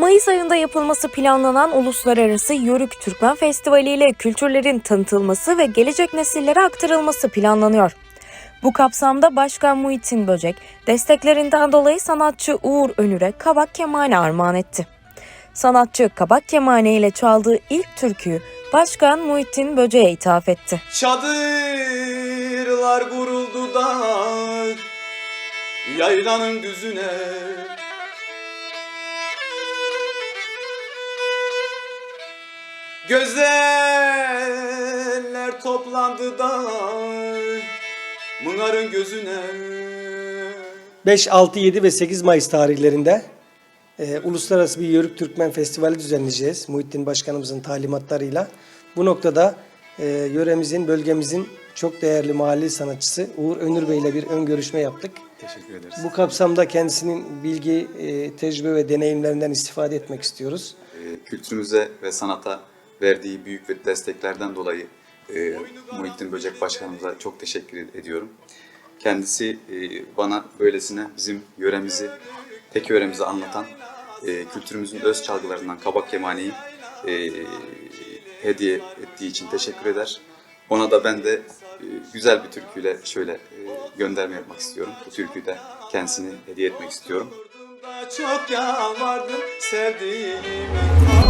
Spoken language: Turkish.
Mayıs ayında yapılması planlanan Uluslararası Yörük Türkmen Festivali ile kültürlerin tanıtılması ve gelecek nesillere aktarılması planlanıyor. Bu kapsamda Başkan Muhittin Böcek, desteklerinden dolayı sanatçı Uğur Önür'e Kabak Kemane armağan etti. Sanatçı Kabak Kemane ile çaldığı ilk türküyü Başkan Muhittin Böcek'e ithaf etti. Çadırlar kuruldu da yaylanın düzüne Gözeller toplandı da Mınarın gözüne 5, 6, 7 ve 8 Mayıs tarihlerinde e, Uluslararası bir Yörük Türkmen Festivali düzenleyeceğiz. Muhittin Başkanımızın talimatlarıyla. Bu noktada e, yöremizin, bölgemizin çok değerli mahalli sanatçısı Uğur Önür Bey ile bir ön görüşme yaptık. Teşekkür ederiz. Bu kapsamda kendisinin bilgi, e, tecrübe ve deneyimlerinden istifade etmek istiyoruz. e, kültürümüze ve sanata verdiği büyük ve desteklerden dolayı e, Muhittin Böcek Başkanımıza çok teşekkür ediyorum. Kendisi e, bana böylesine bizim yöremizi, tek yöremizi anlatan e, kültürümüzün öz çalgılarından Kabak Kemane'yi e, hediye ettiği için teşekkür eder. Ona da ben de e, güzel bir türküyle şöyle e, gönderme yapmak istiyorum. Bu türküyü de kendisine hediye etmek istiyorum. Çok yalvardım sevdiğimi